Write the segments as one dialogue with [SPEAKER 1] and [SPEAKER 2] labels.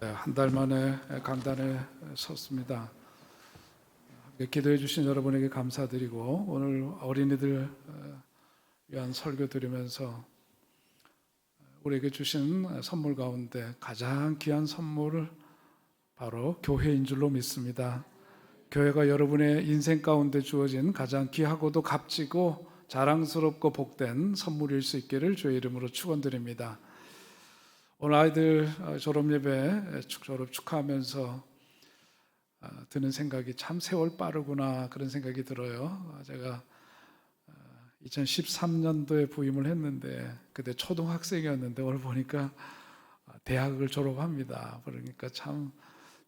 [SPEAKER 1] 네, 한달 만에 강단에 섰습니다. 기도해 주신 여러분에게 감사드리고 오늘 어린이들 어, 위한 설교 드리면서 우리에게 주신 선물 가운데 가장 귀한 선물을 바로 교회인 줄로 믿습니다. 교회가 여러분의 인생 가운데 주어진 가장 귀하고도 값지고 자랑스럽고 복된 선물일 수 있기를 주의 이름으로 축원드립니다. 오늘 아이들 어, 졸업 예배 축 졸업 축하하면서 어, 드는 생각이 참 세월 빠르구나 그런 생각이 들어요. 어, 제가 2013년도에 부임을 했는데 그때 초등학생이었는데 오늘 보니까 대학을 졸업합니다. 그러니까 참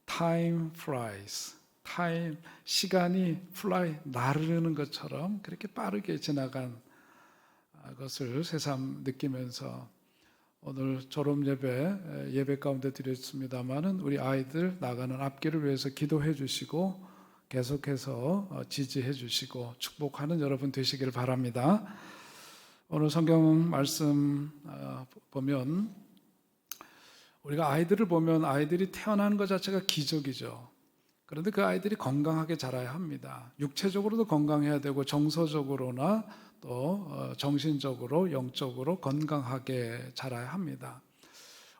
[SPEAKER 1] time flies. 타임 시간이 플라이 나르는 것처럼 그렇게 빠르게 지나간 것을 새삼 느끼면서 오늘 졸업 예배 예배 가운데 드렸습니다만은 우리 아이들 나가는 앞길을 위해서 기도해 주시고 계속해서 지지해 주시고 축복하는 여러분 되시기를 바랍니다. 오늘 성경 말씀 보면 우리가 아이들을 보면 아이들이 태어나는 것 자체가 기적이죠. 그런데 그 아이들이 건강하게 자라야 합니다. 육체적으로도 건강해야 되고 정서적으로나 또 어, 정신적으로 영적으로 건강하게 자라야 합니다.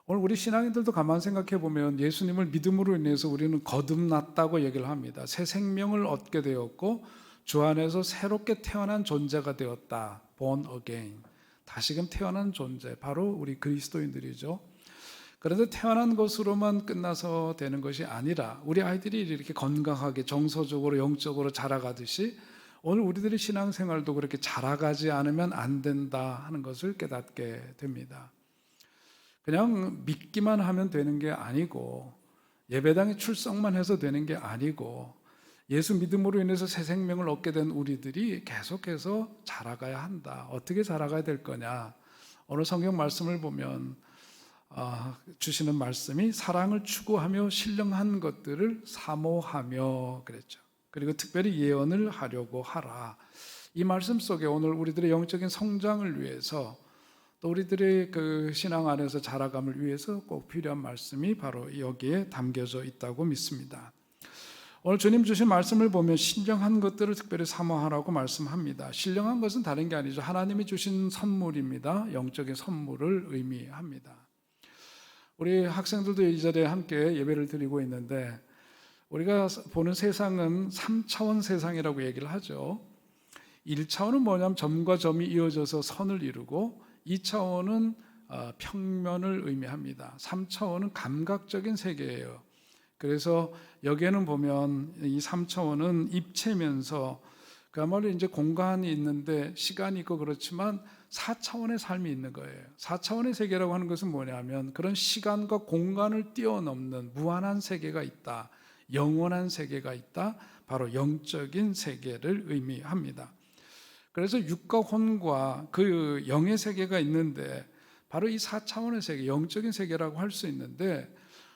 [SPEAKER 1] 오늘 우리 신앙인들도 가만 생각해 보면 예수님을 믿음으로 인해서 우리는 거듭났다고 얘기를 합니다. 새 생명을 얻게 되었고 주 안에서 새롭게 태어난 존재가 되었다. born again. 다시금 태어난 존재 바로 우리 그리스도인들이죠. 그런데 태어난 것으로만 끝나서 되는 것이 아니라 우리 아이들이 이렇게 건강하게 정서적으로 영적으로 자라가듯이 오늘 우리들의 신앙생활도 그렇게 자라가지 않으면 안 된다 하는 것을 깨닫게 됩니다. 그냥 믿기만 하면 되는 게 아니고 예배당에 출석만 해서 되는 게 아니고 예수 믿음으로 인해서 새 생명을 얻게 된 우리들이 계속해서 자라가야 한다. 어떻게 자라가야 될 거냐? 오늘 성경 말씀을 보면 아, 주시는 말씀이 사랑을 추구하며 신령한 것들을 사모하며 그랬죠. 그리고 특별히 예언을 하려고 하라. 이 말씀 속에 오늘 우리들의 영적인 성장을 위해서 또 우리들의 그 신앙 안에서 자라감을 위해서 꼭 필요한 말씀이 바로 여기에 담겨져 있다고 믿습니다. 오늘 주님 주신 말씀을 보면 신령한 것들을 특별히 사모하라고 말씀합니다. 신령한 것은 다른 게 아니죠. 하나님이 주신 선물입니다. 영적인 선물을 의미합니다. 우리 학생들도 이 자리에 함께 예배를 드리고 있는데 우리가 보는 세상은 3차원 세상이라고 얘기를 하죠. 1차원은 뭐냐면 점과 점이 이어져서 선을 이루고 2차원은 어, 평면을 의미합니다. 3차원은 감각적인 세계예요. 그래서 여기에는 보면 이 3차원은 입체면서 그야말로 이제 공간이 있는데 시간이 있고 그렇지만 4차원의 삶이 있는 거예요. 4차원의 세계라고 하는 것은 뭐냐면 그런 시간과 공간을 뛰어넘는 무한한 세계가 있다. 영원한 세계가 있다. 바로 영적인 세계를 의미합니다. 그래서 육과 혼과 그 영의 세계가 있는데 바로 이 4차원의 세계, 영적인 세계라고 할 수 있는데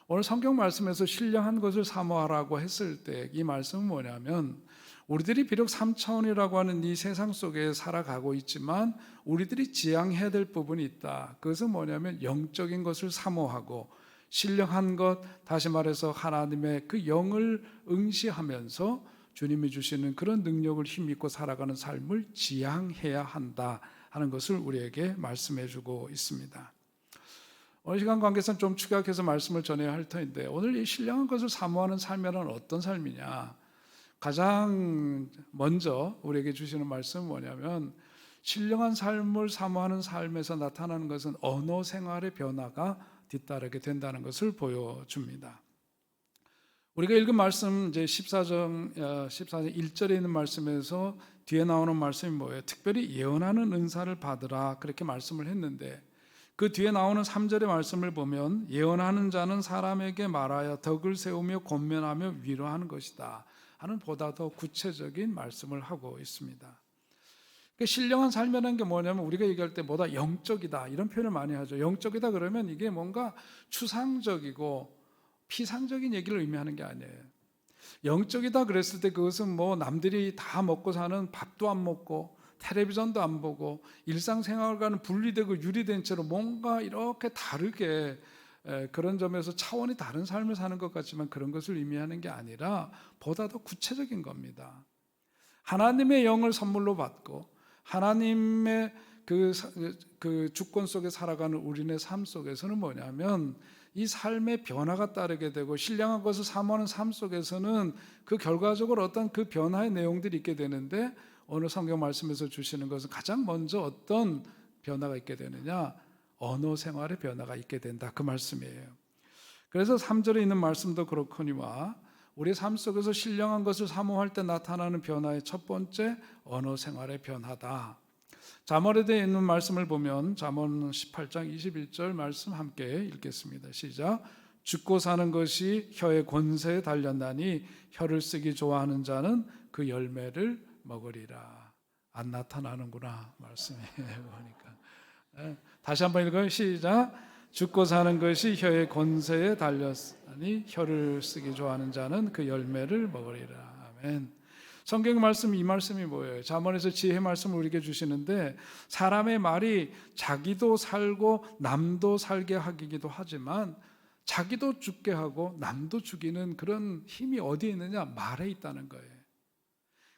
[SPEAKER 1] 오늘 성경 말씀에서 신령한 것을 사모하라고 했을 때 이 말씀은 뭐냐면 우리들이 비록 3차원이라고 하는 이 세상 속에 살아가고 있지만 우리들이 지향해야 될 부분이 있다. 그것은 뭐냐면 영적인 것을 사모하고 신령한 것, 다시 말해서 하나님의 그 영을 응시하면서 주님이 주시는 그런 능력을 힘입고 살아가는 삶을 지향해야 한다 하는 것을 우리에게 말씀해 주고 있습니다. 오늘 시간 관계상 좀 축약해서 말씀을 전해야 할 터인데 오늘 이 신령한 것을 사모하는 삶이란 어떤 삶이냐? 가장 먼저 우리에게 주시는 말씀은 뭐냐면 신령한 삶을 사모하는 삶에서 나타나는 것은 언어 생활의 변화가 뒤따르게 된다는 것을 보여줍니다. 우리가 읽은 말씀 이제 14장 14장 1절에 있는 말씀에서 뒤에 나오는 말씀이 뭐예요? 특별히 예언하는 은사를 받으라 그렇게 말씀을 했는데 그 뒤에 나오는 3절의 말씀을 보면 예언하는 자는 사람에게 말하여 덕을 세우며 권면하며 위로하는 것이다 하는 보다 더 구체적인 말씀을 하고 있습니다. 그 신령한 삶이라는 게 뭐냐면 우리가 얘기할 때 뭐다 영적이다 이런 표현을 많이 하죠. 영적이다 그러면 이게 뭔가 추상적이고 피상적인 얘기를 의미하는 게 아니에요. 영적이다 그랬을 때 그것은 뭐 남들이 다 먹고 사는 밥도 안 먹고 텔레비전도 안 보고 일상생활과는 분리되고 유리된 채로 뭔가 이렇게 다르게 에, 그런 점에서 차원이 다른 삶을 사는 것 같지만 그런 것을 의미하는 게 아니라 보다 더 구체적인 겁니다. 하나님의 영을 선물로 받고 하나님의 그, 사- 그 주권 속에 살아가는 우리네 삶 속에서는 뭐냐면 이 삶의 변화가 따르게 되고 신령한 것을 사모하는 삶 속에서는 그 결과적으로 어떤 그 변화의 내용들이 있게 되는데 오늘 성경 말씀에서 주시는 것은 가장 먼저 어떤 변화가 있게 되느냐 언어 생활의 변화가 있게 된다 그 말씀이에요. 그래서 3절에 있는 말씀도 그렇거니와 우리 삶 속에서 신령한 것을 사모할 때 나타나는 변화의 첫 번째 언어 생활의 변화다. 잠언에 대해 있는 말씀을 보면 잠언 18장 21절 말씀 함께 읽겠습니다. 시작. 죽고 사는 것이 혀의 권세에 달렸나니 혀를 쓰기 좋아하는 자는 그 열매를 먹으리라. 안 나타나는구나 말씀이 보니까. 예, 다시 한번 읽어요. 시작. 죽고 사는 것이 혀의 권세에 달렸으니 혀를 쓰기 좋아하는 자는 그 열매를 먹으리라. 아멘. 성경 말씀 이 말씀이 뭐예요? 잠언에서 지혜 말씀을 우리에게 주시는데 사람의 말이 자기도 살고 남도 살게 하기도 하지만 자기도 죽게 하고 남도 죽이는 그런 힘이 어디에 있느냐? 말에 있다는 거예요.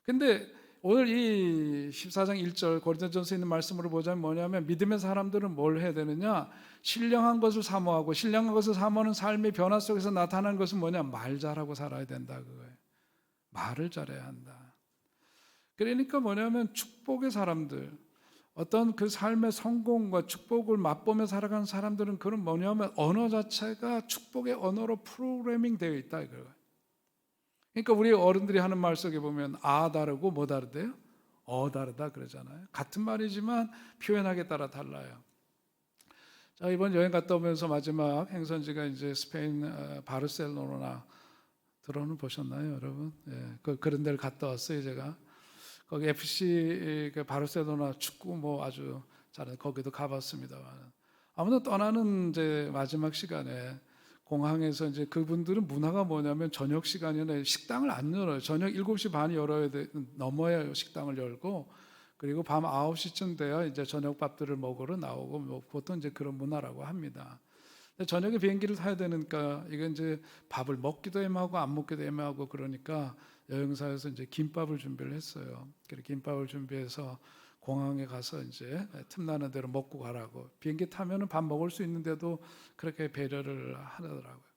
[SPEAKER 1] 근데 오늘 이 14장 1절 고린도전서에 있는 말씀으로 보자면 뭐냐면 믿음의 사람들은 뭘 해야 되느냐? 신령한 것을 사모하고 신령한 것을 사모하는 삶의 변화 속에서 나타나는 것은 뭐냐? 말 잘하고 살아야 된다 그거예요. 말을 잘해야 한다. 그러니까 뭐냐면 축복의 사람들 어떤 그 삶의 성공과 축복을 맛보며 살아가는 사람들은 그런 뭐냐면 언어 자체가 축복의 언어로 프로그래밍 되어 있다 이거예요. 그러니까 우리 어른들이 하는 말 속에 보면 아 다르고 뭐 다르대요? 어 다르다 그러잖아요. 같은 말이지만 표현하기에 따라 달라요. 자 이번 여행 갔다 오면서 마지막 행선지가 이제 스페인 어, 바르셀로나 들어는 보셨나요, 여러분? 예, 그 그런 데를 갔다 왔어요, 제가. 거기 FC 그 바르셀로나 축구 뭐 아주 잘 거기도 가봤습니다만 아무튼 떠나는 이제 마지막 시간에 공항에서 이제 그분들은 문화가 뭐냐면 저녁 시간에는 식당을 안 열어요. 저녁 7시 반이 열어야 돼 넘어야 식당을 열고 그리고 밤 9시쯤 돼야 이제 저녁밥들을 먹으러 나오고 뭐 보통 이제 그런 문화라고 합니다. 저녁에 비행기를 타야 되니까 이게 이제 밥을 먹기도 애매하고 안 먹기도 애매하고 그러니까 여행사에서 이제 김밥을 준비를 했어요. 그래 김밥을 준비해서 공항에 가서 이제 틈나는 대로 먹고 가라고. 비행기 타면은 밥 먹을 수 있는데도 그렇게 배려를 하더라고요.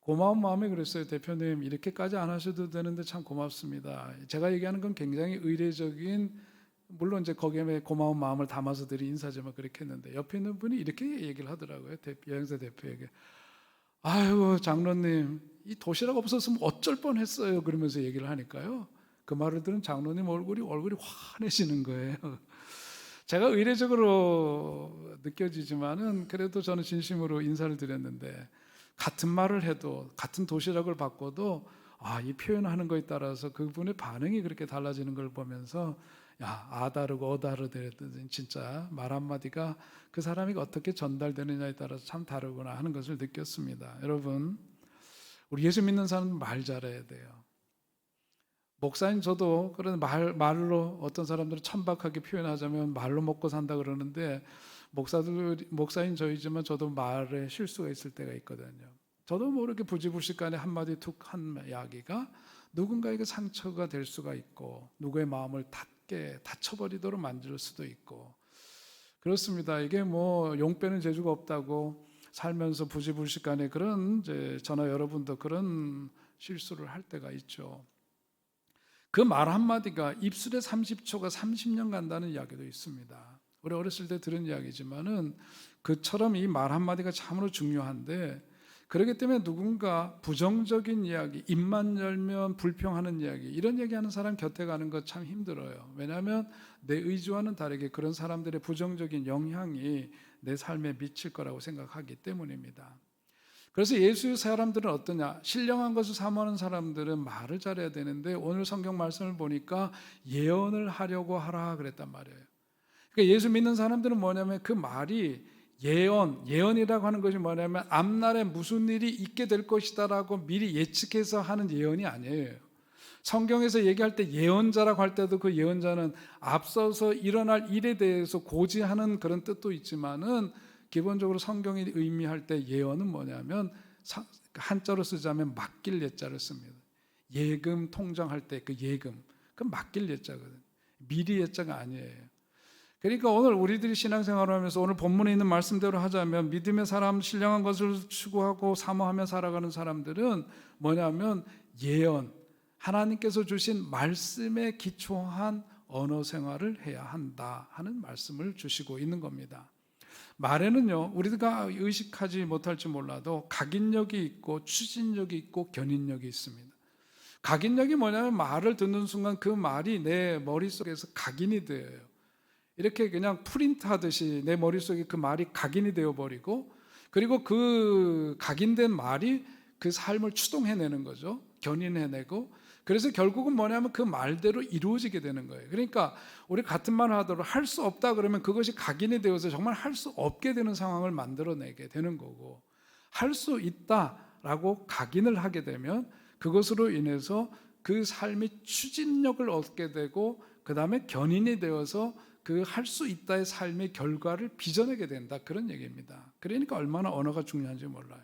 [SPEAKER 1] 고마운 마음에 그랬어요. 대표님 이렇게까지 안 하셔도 되는데 참 고맙습니다. 제가 얘기하는 건 굉장히 의례적인 물론 이제 거기에 고마운 마음을 담아서 드린 인사지만 그렇게 했는데 옆에 있는 분이 이렇게 얘기를 하더라고요. 대- 여행사 대표에게. 아이고 장로님 이 도시락 없었으면 어쩔 뻔했어요. 그러면서 얘기를 하니까요. 그 말을 들은 장로님 얼굴이 얼굴이 환해지는 거예요. 제가 의례적으로 느껴지지만은 그래도 저는 진심으로 인사를 드렸는데 같은 말을 해도 같은 도시락을 바꿔도 아, 이 표현하는 거에 따라서 그분의 반응이 그렇게 달라지는 걸 보면서 야, 아 다르고 어 다르더라도 진짜 말 한마디가 그 사람이 어떻게 전달되느냐에 따라서 참 다르구나 하는 것을 느꼈습니다. 여러분, 우리 예수 믿는 사람은 말 잘해야 돼요. 목사님 저도 그런 말 말로 어떤 사람들은 천박하게 표현하자면 말로 먹고 산다 그러는데 목사들 목사인 저이지만 저도 말에 실수가 있을 때가 있거든요. 저도 모르게 부지불식간에 한마디 툭 한 이야기가 누군가에게 상처가 될 수가 있고 누구의 마음을 닫게 다쳐버리도록 만들 수도 있고 그렇습니다. 이게 뭐 용빼는 재주가 없다고 살면서 부지불식간에 그런 이제 저나 여러분도 그런 실수를 할 때가 있죠. 그 말 한마디가 입술에 30초가 30년 간다는 이야기도 있습니다. 우리 어렸을 때 들은 이야기지만은 그처럼 이 말 한마디가 참으로 중요한데 그렇기 때문에 누군가 부정적인 이야기, 입만 열면 불평하는 이야기, 이런 얘기하는 사람 곁에 가는 것참 힘들어요. 왜냐하면 내 의지와는 다르게 그런 사람들의 부정적인 영향이 내 삶에 미칠 거라고 생각하기 때문입니다. 그래서 예수의 사람들은 어떠냐? 신령한 것을 사모하는 사람들은 말을 잘해야 되는데 오늘 성경 말씀을 보니까 예언을 하려고 하라 그랬단 말이에요. 그러니까 예수 믿는 사람들은 뭐냐면 그 말이 예언, 예언이라고 하는 것이 뭐냐면 앞날에 무슨 일이 있게 될 것이다라고 미리 예측해서 하는 예언이 아니에요. 성경에서 얘기할 때 예언자라고 할 때도 그 예언자는 앞서서 일어날 일에 대해서 고지하는 그런 뜻도 있지만은 기본적으로 성경이 의미할 때 예언은 뭐냐면 사- 한자로 쓰자면 맡길 예자를 씁니다. 예금 통장할 때 그 예금 그 맡길 예자거든. 미리 예자가 아니에요. 그러니까 오늘 우리들이 신앙생활을 하면서 오늘 본문에 있는 말씀대로 하자면 믿음의 사람 신령한 것을 추구하고 사모하며 살아가는 사람들은 뭐냐면 예언 하나님께서 주신 말씀에 기초한 언어 생활을 해야 한다 하는 말씀을 주시고 있는 겁니다. 말에는요 우리가 의식하지 못할지 몰라도 각인력이 있고 추진력이 있고 견인력이 있습니다. 각인력이 뭐냐면 말을 듣는 순간 그 말이 내 머릿속에서 각인이 돼요. 이렇게 그냥 프린트 하듯이 내 머릿속에 그 말이 각인이 되어 버리고 그리고 그 각인된 말이 그 삶을 추동해내는 거죠. 견인해내고 그래서 결국은 뭐냐면 그 말대로 이루어지게 되는 거예요. 그러니까 우리 같은 말을 하더라도 할 수 없다 그러면 그것이 각인이 되어서 정말 할 수 없게 되는 상황을 만들어내게 되는 거고 할 수 있다라고 각인을 하게 되면 그것으로 인해서 그 삶이 추진력을 얻게 되고 그 다음에 견인이 되어서 그 할 수 있다의 삶의 결과를 빚어내게 된다 그런 얘기입니다. 그러니까 얼마나 언어가 중요한지 몰라요.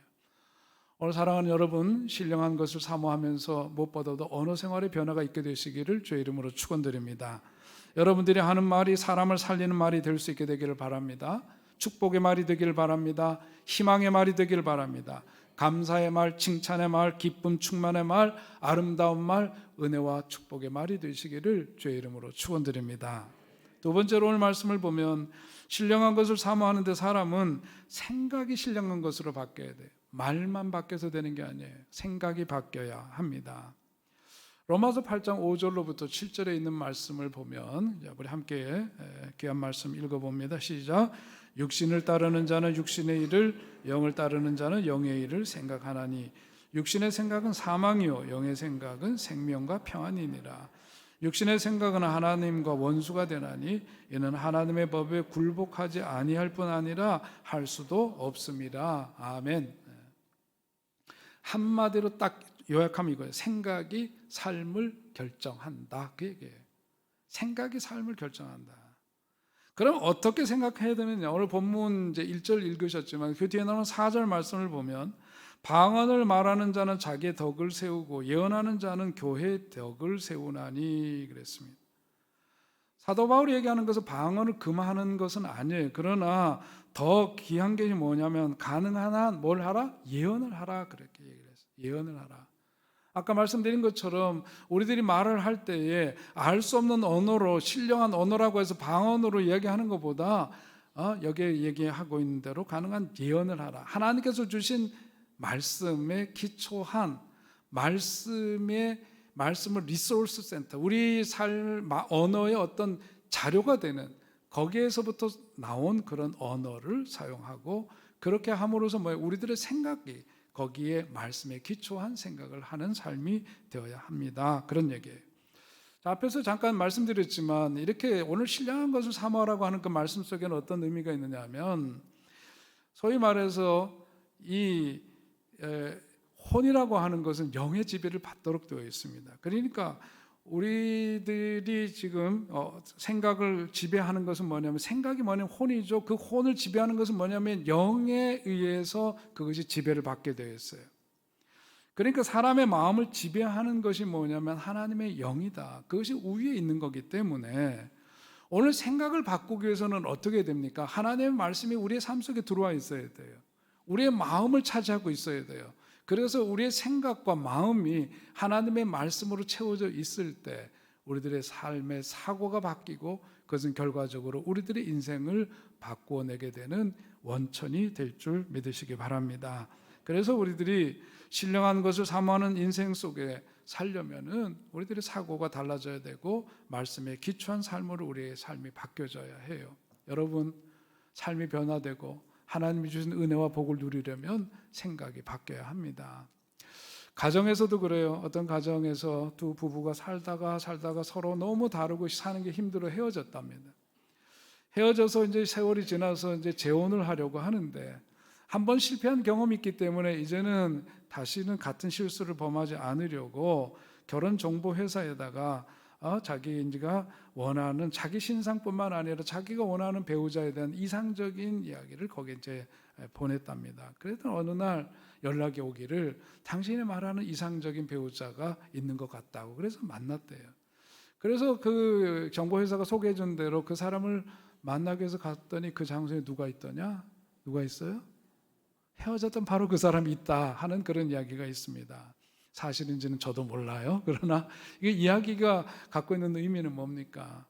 [SPEAKER 1] 오늘 사랑하는 여러분 신령한 것을 사모하면서 무엇보다도 언어 생활의 변화가 있게 되시기를 주의 이름으로 축원드립니다. 여러분들이 하는 말이 사람을 살리는 말이 될 수 있게 되기를 바랍니다. 축복의 말이 되기를 바랍니다. 희망의 말이 되기를 바랍니다. 감사의 말, 칭찬의 말, 기쁨 충만의 말, 아름다운 말, 은혜와 축복의 말이 되시기를 주의 이름으로 축원드립니다. 두 번째로 오늘 말씀을 보면 신령한 것을 사모하는데 사람은 생각이 신령한 것으로 바뀌어야 돼요. 말만 바뀌어서 되는 게 아니에요. 생각이 바뀌어야 합니다. 로마서 8장 5절로부터 7절에 있는 말씀을 보면 우리 함께 귀한 말씀 읽어봅니다. 시작. 육신을 따르는 자는 육신의 일을 영을 따르는 자는 영의 일을 생각하나니 육신의 생각은 사망이요 영의 생각은 생명과 평안이니라. 육신의 생각은 하나님과 원수가 되나니 이는 하나님의 법에 굴복하지 아니할 뿐 아니라 할 수도 없습니다. 아멘. 한마디로 딱 요약하면 이거예요. 생각이 삶을 결정한다. 그 얘기예요. 생각이 삶을 결정한다. 그럼 어떻게 생각해야 되느냐? 오늘 본문 이제 1절 읽으셨지만 그 뒤에 나오는 4절 말씀을 보면 방언을 말하는 자는 자기의 덕을 세우고 예언하는 자는 교회의 덕을 세우나니 그랬습니다. 사도 바울이 얘기하는 것은 방언을 금하는 것은 아니에요. 그러나 더 귀한 게 뭐냐면 가능한 한 뭘 하라? 예언을 하라 그렇게 얘기를 했어요. 예언을 하라. 아까 말씀드린 것처럼 우리들이 말을 할 때에 알 수 없는 언어로 신령한 언어라고 해서 방언으로 얘기하는 것보다 어, 여기에 얘기하고 있는 대로 가능한 예언을 하라. 하나님께서 주신 말씀에 기초한 말씀의 말씀을 리소스 센터 우리 삶 언어의 어떤 자료가 되는 거기에서부터 나온 그런 언어를 사용하고 그렇게 함으로써 뭐 우리들의 생각이 거기에 말씀에 기초한 생각을 하는 삶이 되어야 합니다. 그런 얘기예요. 자, 앞에서 잠깐 말씀드렸지만 이렇게 오늘 신령한 것을 사모하라고 하는 그 말씀 속에는 어떤 의미가 있느냐면 소위 말해서 이 에, 혼이라고 하는 것은 영의 지배를 받도록 되어 있습니다. 그러니까 우리들이 지금 어, 생각을 지배하는 것은 뭐냐면 생각이 뭐냐면 혼이죠. 그 혼을 지배하는 것은 뭐냐면 영에 의해서 그것이 지배를 받게 되어 있어요. 그러니까 사람의 마음을 지배하는 것이 뭐냐면 하나님의 영이다. 그것이 우위에 있는 거기 때문에 오늘 생각을 바꾸기 위해서는 어떻게 됩니까? 하나님의 말씀이 우리의 삶 속에 들어와 있어야 돼요. 우리의 마음을 차지하고 있어야 돼요. 그래서 우리의 생각과 마음이 하나님의 말씀으로 채워져 있을 때 우리들의 삶의 사고가 바뀌고 그것은 결과적으로 우리들의 인생을 바꾸어 내게 되는 원천이 될 줄 믿으시기 바랍니다. 그래서 우리들이 신령한 것을 사모하는 인생 속에 살려면은 우리들의 사고가 달라져야 되고 말씀에 기초한 삶으로 우리의 삶이 바뀌어져야 해요. 여러분 삶이 변화되고 하나님이 주신 은혜와 복을 누리려면 생각이 바뀌어야 합니다. 가정에서도 그래요. 어떤 가정에서 두 부부가 살다가 살다가 서로 너무 다르고 사는 게 힘들어 헤어졌답니다. 헤어져서 이제 세월이 지나서 이제 재혼을 하려고 하는데 한 번 실패한 경험이 있기 때문에 이제는 다시는 같은 실수를 범하지 않으려고 결혼 정보 회사에다가 어, 자기가 원하는 자기 신상뿐만 아니라 자기가 원하는 배우자에 대한 이상적인 이야기를 거기에 이제 보냈답니다. 그랬더니 어느 날 연락이 오기를 당신이 말하는 이상적인 배우자가 있는 것 같다고 그래서 만났대요. 그래서 그 정보회사가 소개해준 대로 그 사람을 만나기 위해서 갔더니 그 장소에 누가 있더냐? 누가 있어요? 헤어졌던 바로 그 사람이 있다 하는 그런 이야기가 있습니다. 사실인지는 저도 몰라요. 그러나 이게 이야기가 갖고 있는 의미는 뭡니까?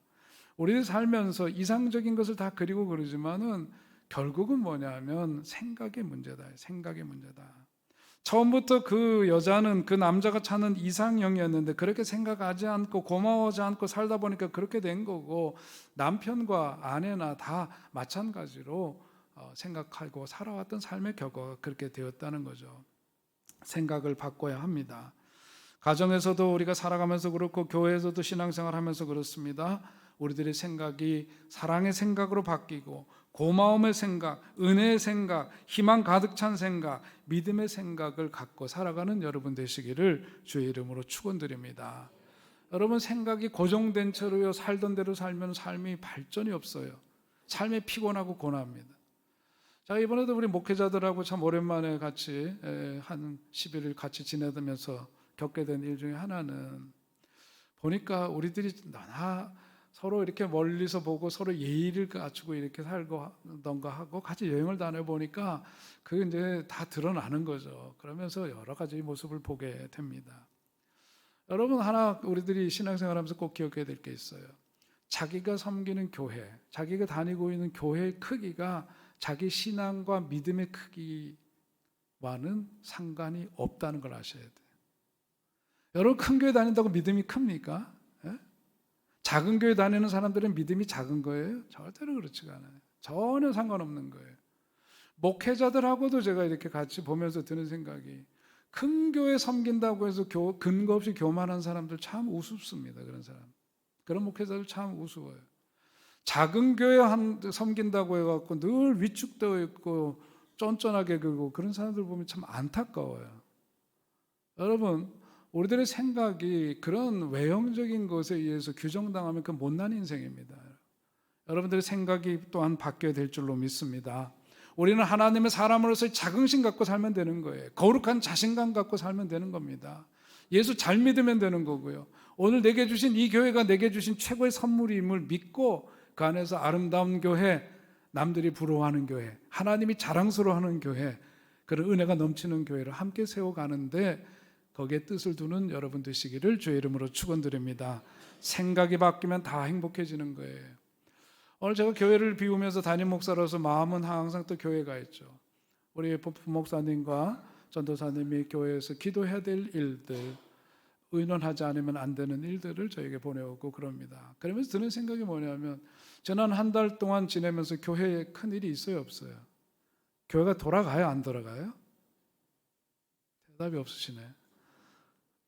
[SPEAKER 1] 우리들 살면서 이상적인 것을 다 그리고 그러지만은 결국은 뭐냐면 생각의 문제다. 생각의 문제다. 처음부터 그 여자는 그 남자가 찾는 이상형이었는데 그렇게 생각하지 않고 고마워하지 않고 살다 보니까 그렇게 된 거고 남편과 아내나 다 마찬가지로 어, 생각하고 살아왔던 삶의 결과가 그렇게 되었다는 거죠. 생각을 바꿔야 합니다. 가정에서도 우리가 살아가면서 그렇고 교회에서도 신앙생활 하면서 그렇습니다. 우리들의 생각이 사랑의 생각으로 바뀌고 고마움의 생각, 은혜의 생각, 희망 가득 찬 생각, 믿음의 생각을 갖고 살아가는 여러분 되시기를 주의 이름으로 축원드립니다. 여러분 생각이 고정된 채로요 살던 대로 살면 삶이 발전이 없어요. 삶이 피곤하고 고납니다. 자 이번에도 우리 목회자들하고 참 오랜만에 같이 에, 한 11일 같이 지내면서 겪게 된 일 중에 하나는 보니까 우리들이 너나 서로 이렇게 멀리서 보고 서로 예의를 갖추고 이렇게 살고던가 하고 같이 여행을 다녀 보니까 그게 이제 다 드러나는 거죠. 그러면서 여러 가지 모습을 보게 됩니다. 여러분 하나 우리들이 신앙생활하면서 꼭 기억해야 될 게 있어요. 자기가 섬기는 교회, 자기가 다니고 있는 교회의 크기가 자기 신앙과 믿음의 크기와는 상관이 없다는 걸 아셔야 돼요. 여러분 큰 교회 다닌다고 믿음이 큽니까? 예? 작은 교회 다니는 사람들은 믿음이 작은 거예요? 절대로 그렇지가 않아요. 전혀 상관없는 거예요. 목회자들하고도 제가 이렇게 같이 보면서 드는 생각이 큰 교회 섬긴다고 해서 교, 근거 없이 교만한 사람들 참 우습습니다. 그런 사람. 그런 목회자들 참 우스워요. 작은 교회 한 섬긴다고 해갖고 늘 위축되어 있고 쫀쫀하게 굴고 그런 사람들 보면 참 안타까워요. 여러분, 우리들의 생각이 그런 외형적인 것에 의해서 규정당하면 그 못난 인생입니다. 여러분들의 생각이 또한 바뀌어야 될 줄로 믿습니다. 우리는 하나님의 사람으로서 자긍심 갖고 살면 되는 거예요. 거룩한 자신감 갖고 살면 되는 겁니다. 예수 잘 믿으면 되는 거고요. 오늘 내게 주신 이 교회가 내게 주신 최고의 선물임을 믿고 그 안에서 아름다운 교회, 남들이 부러워하는 교회, 하나님이 자랑스러워하는 교회, 그런 은혜가 넘치는 교회를 함께 세워가는데 거기에 뜻을 두는 여러분 되시기를 주의 이름으로 축원드립니다. 생각이 바뀌면 다 행복해지는 거예요. 오늘 제가 교회를 비우면서 담임 목사로서 마음은 항상 또 교회가 있죠. 우리 부목사님과 전도사님이 교회에서 기도해야 될 일들, 의논하지 않으면 안 되는 일들을 저에게 보내오고 그럽니다. 그러면서 드는 생각이 뭐냐면 지난 한 달 동안 지내면서 교회에 큰 일이 있어요, 없어요? 교회가 돌아가요, 안 돌아가요? 대답이 없으시네.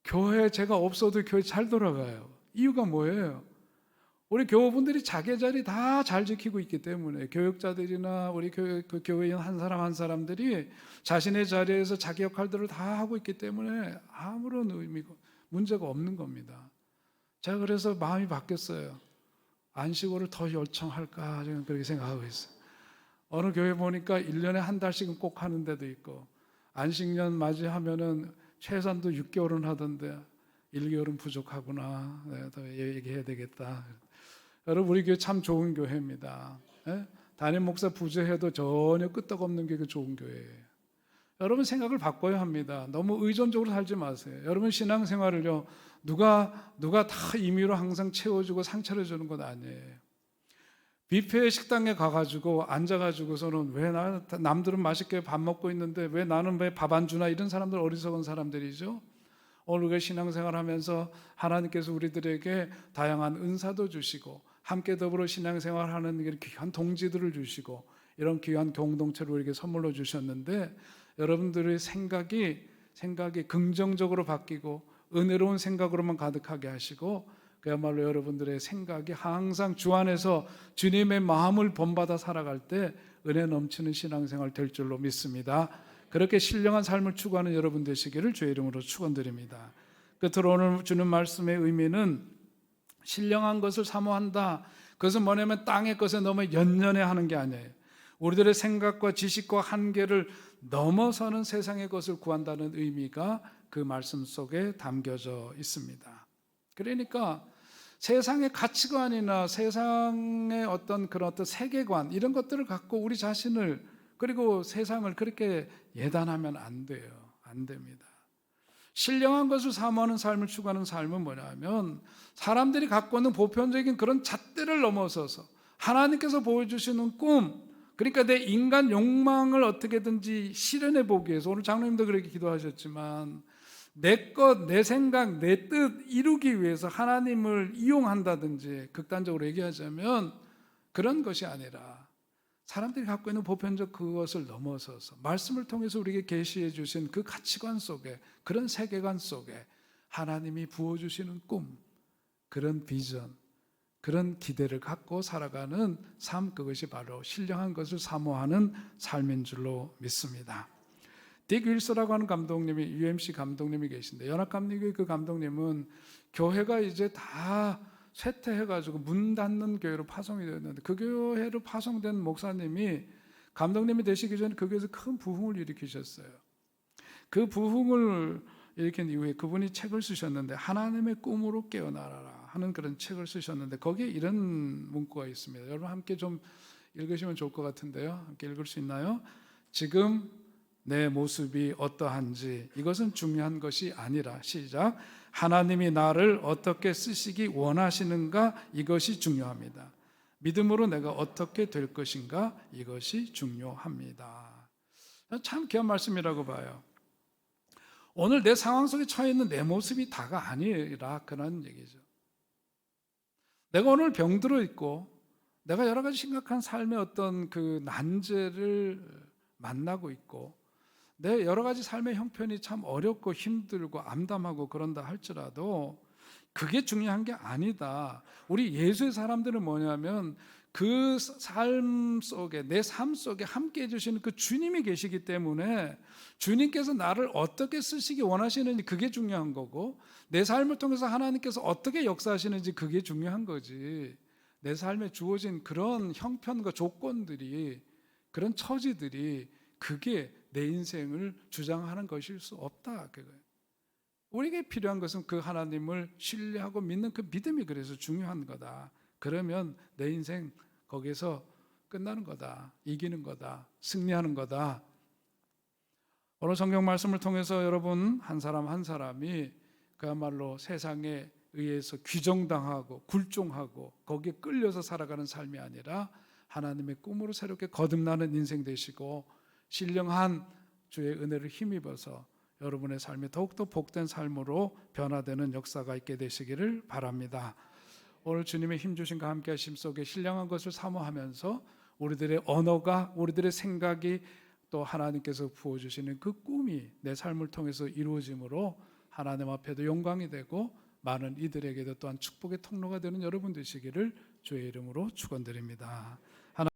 [SPEAKER 1] 교회 제가 없어도 교회 잘 돌아가요. 이유가 뭐예요? 우리 교우분들이 자기 자리 다 잘 지키고 있기 때문에 교육자들이나 우리 교회 그 교회인 한 사람 한 사람들이 자신의 자리에서 자기 역할들을 다 하고 있기 때문에 아무런 의미가 문제가 없는 겁니다. 제가 그래서 마음이 바뀌었어요. 안식월을 더 열청할까 지금 그렇게 생각하고 있어요. 어느 교회 보니까 1년에 한 달씩은 꼭 하는 데도 있고 안식년 맞이하면은 최소한도 6개월은 하던데 1개월은 부족하구나. 네, 더 얘기해야 되겠다. 여러분 우리 교회 참 좋은 교회입니다. 예? 담임 목사 부재해도 전혀 끄떡없는 게그 좋은 교회예요. 여러분 생각을 바꿔야 합니다. 너무 의존적으로 살지 마세요. 여러분 신앙생활을요 누가 누가 다 임의로 항상 채워주고 상처를 주는 것 아니에요. 뷔페 식당에 가가지고 앉아가지고서는 왜 나, 남들은 맛있게 밥 먹고 있는데 왜 나는 왜 밥 안 주나 이런 사람들 어리석은 사람들이죠. 오늘 그 신앙생활 하면서 하나님께서 우리들에게 다양한 은사도 주시고 함께 더불어 신앙생활 하는 귀한 동지들을 주시고 이런 귀한 공동체를 우리에게 선물로 주셨는데 여러분들의 생각이 생각이 긍정적으로 바뀌고 은혜로운 생각으로만 가득하게 하시고 그야말로 여러분들의 생각이 항상 주 안에서 주님의 마음을 본받아 살아갈 때 은혜 넘치는 신앙생활 될 줄로 믿습니다. 그렇게 신령한 삶을 추구하는 여러분 되시기를 주의 이름으로 축원드립니다. 끝으로 오늘 주는 말씀의 의미는 신령한 것을 사모한다. 그것은 뭐냐면 땅의 것에 너무 연연해 하는 게 아니에요. 우리들의 생각과 지식과 한계를 넘어서는 세상의 것을 구한다는 의미가 그 말씀 속에 담겨져 있습니다. 그러니까 세상의 가치관이나 세상의 어떤 그런 어떤 세계관 이런 것들을 갖고 우리 자신을 그리고 세상을 그렇게 예단하면 안 돼요. 안 됩니다. 신령한 것을 사모하는 삶을 추구하는 삶은 뭐냐면 사람들이 갖고 있는 보편적인 그런 잣대를 넘어서서 하나님께서 보여주시는 꿈, 그러니까 내 인간 욕망을 어떻게든지 실현해 보기 위해서 오늘 장로님도 그렇게 기도하셨지만 내 것, 내 생각, 내 뜻 이루기 위해서 하나님을 이용한다든지 극단적으로 얘기하자면 그런 것이 아니라 사람들이 갖고 있는 보편적 그것을 넘어서서 말씀을 통해서 우리에게 계시해 주신 그 가치관 속에 그런 세계관 속에 하나님이 부어 주시는 꿈, 그런 비전, 그런 기대를 갖고 살아가는 삶 그것이 바로 신령한 것을 사모하는 삶인 줄로 믿습니다. 딕 윌스라고 하는 감독님이 UMC 감독님이 계신데 연합감리교회 그 감독님은 교회가 이제 다 쇠퇴해가지고 문 닫는 교회로 파송이 되었는데 그 교회로 파송된 목사님이 감독님이 되시기 전에 그 교회에서 큰 부흥을 일으키셨어요. 그 부흥을 일으킨 이후에 그분이 책을 쓰셨는데 하나님의 꿈으로 깨어나라 하는 그런 책을 쓰셨는데 거기에 이런 문구가 있습니다. 여러분 함께 좀 읽으시면 좋을 것 같은데요. 함께 읽을 수 있나요? 지금 내 모습이 어떠한지 이것은 중요한 것이 아니라 시작 하나님이 나를 어떻게 쓰시기 원하시는가 이것이 중요합니다. 믿음으로 내가 어떻게 될 것인가 이것이 중요합니다. 참 귀한 말씀이라고 봐요. 오늘 내 상황 속에 처해 있는 내 모습이 다가 아니라 그런 얘기죠. 내가 오늘 병들어 있고 내가 여러 가지 심각한 삶의 어떤 그 난제를 만나고 있고 내 여러 가지 삶의 형편이 참 어렵고 힘들고 암담하고 그런다 할지라도 그게 중요한 게 아니다. 우리 예수의 사람들은 뭐냐면 그 삶 속에 내 삶 속에 함께 해주시는 그 주님이 계시기 때문에 주님께서 나를 어떻게 쓰시기 원하시는지 그게 중요한 거고 내 삶을 통해서 하나님께서 어떻게 역사하시는지 그게 중요한 거지. 내 삶에 주어진 그런 형편과 조건들이 그런 처지들이 그게 내 인생을 주장하는 것일 수 없다. 그거예요. 우리에게 필요한 것은 그 하나님을 신뢰하고 믿는 그 믿음이 그래서 중요한 거다. 그러면 내 인생 거기서 끝나는 거다. 이기는 거다. 승리하는 거다. 오늘 성경 말씀을 통해서 여러분 한 사람 한 사람이 그야말로 세상에 의해서 규정당하고 굴종하고 거기에 끌려서 살아가는 삶이 아니라 하나님의 꿈으로 새롭게 거듭나는 인생 되시고 신령한 주의 은혜를 힘입어서 여러분의 삶이 더욱더 복된 삶으로 변화되는 역사가 있게 되시기를 바랍니다. 오늘 주님의 힘 주신과 함께 하심 속에 신령한 것을 사모하면서 우리들의 언어가 우리들의 생각이 또 하나님께서 부어 주시는 그 꿈이 내 삶을 통해서 이루어짐으로 하나님 앞에도 영광이 되고 많은 이들에게도 또한 축복의 통로가 되는 여러분 되시기를 주의 이름으로 축원드립니다.